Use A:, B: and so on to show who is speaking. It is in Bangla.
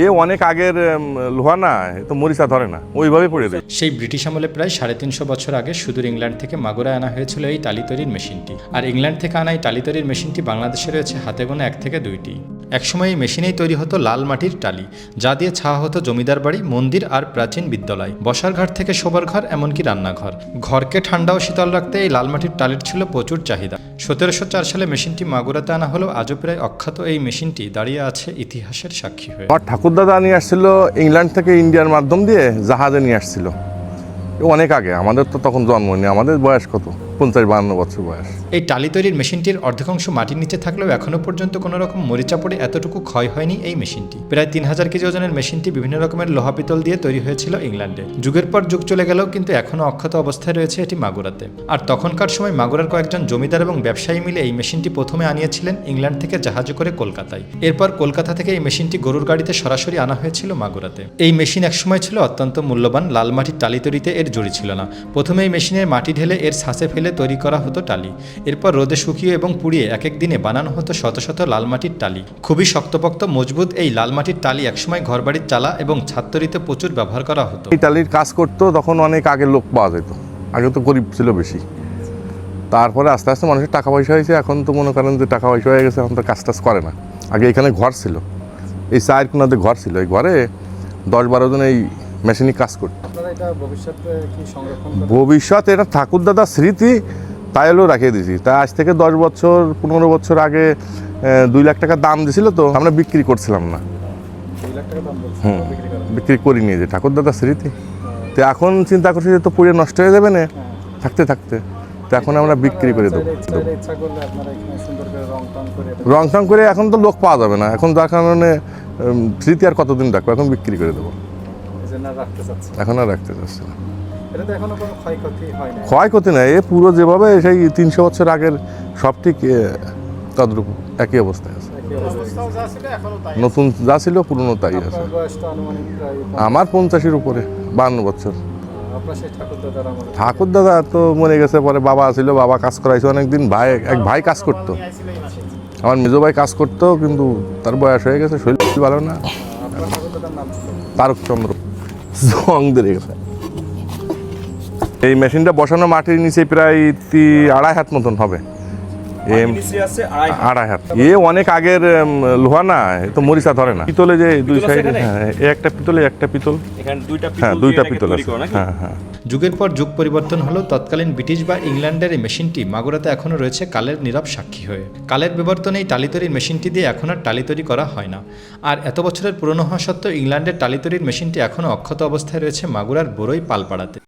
A: এ অনেক আগের লোহা না তো মরিচা ধরে না, ওইভাবে পড়ে দেয়
B: সেই ব্রিটিশ আমলে প্রায় সাড়ে তিনশো বছর আগে সুদূর ইংল্যান্ড থেকে মাগুরায় আনা হয়েছিল এই টালি তৈরির মেশিনটি। আর ইংল্যান্ড থেকে আনা এই টালি তৈরির মেশিনটি বাংলাদেশে রয়েছে হাতে গোনা এক থেকে দুইটি। একসময় এই মেশিনেই তৈরি হতো লাল মাটির টালি, যা দিয়ে ছাওয়া হতো জমিদার বাড়ি, মন্দির আর প্রাচীন বিদ্যালয়। বসার ঘর থেকে শোবার ঘর, এমনকি রান্নাঘর। ঘরকে ঠান্ডা ও শীতল রাখতে এই লাল মাটির টালির ছিল প্রচুর চাহিদা। সতেরোশো চার সালে মেশিনটি মাগুরাতে আনা হলেও আজও প্রায় অখ্যাত এই মেশিনটি দাঁড়িয়ে আছে ইতিহাসের সাক্ষী হয়ে।
A: আমার ঠাকুরদাদা নিয়ে আসছিল ইংল্যান্ড থেকে ইন্ডিয়ার মাধ্যম দিয়ে জাহাজে নিয়ে আসছিল। অনেক আগে, আমাদের তো তখন জন্ম নেই আমাদের বয়স কত? পঞ্চাশ বাহান্ন বছর বয়স।
B: এই টালি তৈরির মেশিনটির অর্ধেকাংশ মাটির নিচে থাকলেও এখনও পর্যন্ত কোনো রকম মরিচা পড়ে এতটুকু ক্ষয় হয়নি এই মেশিনটি। প্রায় তিন হাজার কেজি ওজনের মেশিনটি বিভিন্ন রকমের লোহা পিতল দিয়ে তৈরি হয়েছিল ইংল্যান্ডে। যুগের পর যুগ চলে গেলেও কিন্তু এখনও অক্ষত অবস্থায় রয়েছে এটি মাগুরাতে। আর তখনকার সময় মাগুরার কয়েকজন জমিদার এবং ব্যবসায়ী মিলে এই মেশিনটি প্রথমে আনিয়েছিলেন ইংল্যান্ড থেকে জাহাজে করে কলকাতায়। এরপর কলকাতা থেকে এই মেশিনটি গরুর গাড়িতে সরাসরি আনা হয়েছিল মাগুরাতে। এই মেশিন একসময় ছিল অত্যন্ত মূল্যবান, লাল মাটির টালি তৈরিতে এর জড়ি ছিল না। প্রথমে এই মেশিনের মাটি ঢেলে এর ছাঁচে ফেলে তৈরি করা হতো টালি। এরপর রোদে শুকিয়ে এবং পুড়িয়ে এক এক দিনে বানানো হতো শত শত লাল মাটির টালি। খুবই শক্তপোক্ত, মজবুত এই লাল মাটির টালি একসময় ঘরবাড়ির চালা এবং ছাদ তৈরিতে প্রচুর ব্যবহার করা হতো।
A: এই টালির কাজ করতো, তখন অনেক আগে লোক পাওয়া যেত। আগে তো গরিব ছিল বেশি। তারপরে আস্তে আস্তে মানুষের টাকা পয়সা হয়েছে, এখন তো মনে করেন যে টাকা পয়সা হয়ে গেছে, এখন তো কাজ টাজ করে না। আগে এখানে ঘর ছিল। এই চায়ের কোনাতে ঘর ছিল। এই ঘরে দশ বারো জন এই মেশিনে কাজ করতো। ভবিষ্যৎ এটা ঠাকুরদাদার স্মৃতি তাই হলেও রাখিয়ে দিয়েছি। তাই আজ থেকে দশ বছর পনেরো বছর আগে দুই লাখ টাকা দাম দিছিল তো আমরা বিক্রি করছিলাম না। হুম।
C: বিক্রি
A: করি নিয়ে যে ঠাকুরদাদার স্মৃতি। তো এখন চিন্তা করছি যে তো পুড়ে নষ্ট হয়ে যাবে না? থাকতে থাকতে। তো এখন আমরা বিক্রি করে দেবো।
C: রং টং করে
A: এখন তো লোক পাওয়া যাবে না। এখন যার কারণে স্মৃতি আর কতদিন রাখব? এখন বিক্রি করে দেবো। এখন আর রাখতে চাচ্ছি না।
C: ক্ষয়ক্ষতি
A: নাই। এ পুরো যেভাবে সেই তিনশো বছর আগের সব ঠিক তদ্রূপ একই অবস্থায় আছে। নতুন যা ছিল পুরনো তাই আছে। আমার পঞ্চাশের উপরে বান্ন বছর।
C: ঠাকুর
A: দাদা তো মরে গেছে পরে বাবা ছিল বাবা কাজ করাইছে অনেকদিন ভাই এক ভাই কাজ করতো। আমার মেজো ভাই কাজ করতো কিন্তু তার বয়স হয়ে গেছে শরীর ভালো না। তারকচন্দ্র। এখানে এই মেশিনটা বসানো মাটির নিচে প্রায় আড়াই হাত মতন হবে। এম আড়াই হাত। এ অনেক আগের লোহা না এ তো মরিচা ধরে না। পিতলে যে দুই সাইডে হ্যাঁ এ একটা পিতলে একটা পিতল।
D: দুইটা
A: হ্যাঁ দুইটা পিতল আছে। হ্যাঁ হ্যাঁ।
B: যুগের পর যুগ পরিবর্তন হলো তৎকালীন ব্রিটিশ বা ইংল্যান্ডের এই মেশিনটি মাগুরাতে এখনও রয়েছে কালের নীরব সাক্ষী হয়ে। কালের বিবর্তনে এই টালি তৈরির মেশিনটি দিয়ে এখন আর টালি তৈরি করা হয় না। আর এত বছরের পুরনো হওয়া সত্ত্বেও ইংল্যান্ডের টালি তৈরির মেশিনটি এখনও অক্ষত অবস্থায় রয়েছে মাগুরার বড়ই পালপাড়াতে।